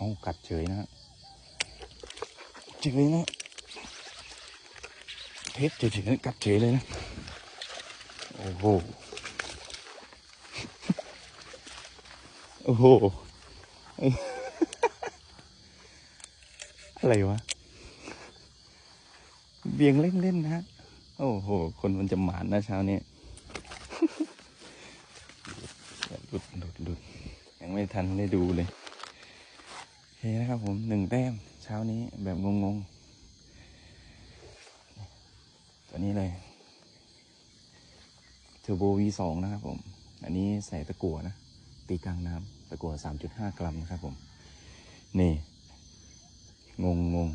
เอากัดเฉยนะฮะเฉยนะเพชรเฉยๆกัดเฉยเลยนะ โอ้โห โอ้โห อะไรวะ เบียงเล่นๆนะ โอ้โห คนมันจะหมานนะเช้านี้หลุดหลุดหลุดยังไม่ทันได้ดูเลย เคนะครับผมหนึ่งแต้มเช้านี้แบบงงๆ ตัวนี้เลยเทอร์โบ V2 นะครับผม อันนี้ใส่ตะกั่วนะ ตีกลางน้ำตะกั่ว3.5 กรัมนะครับผม นี่ งงงง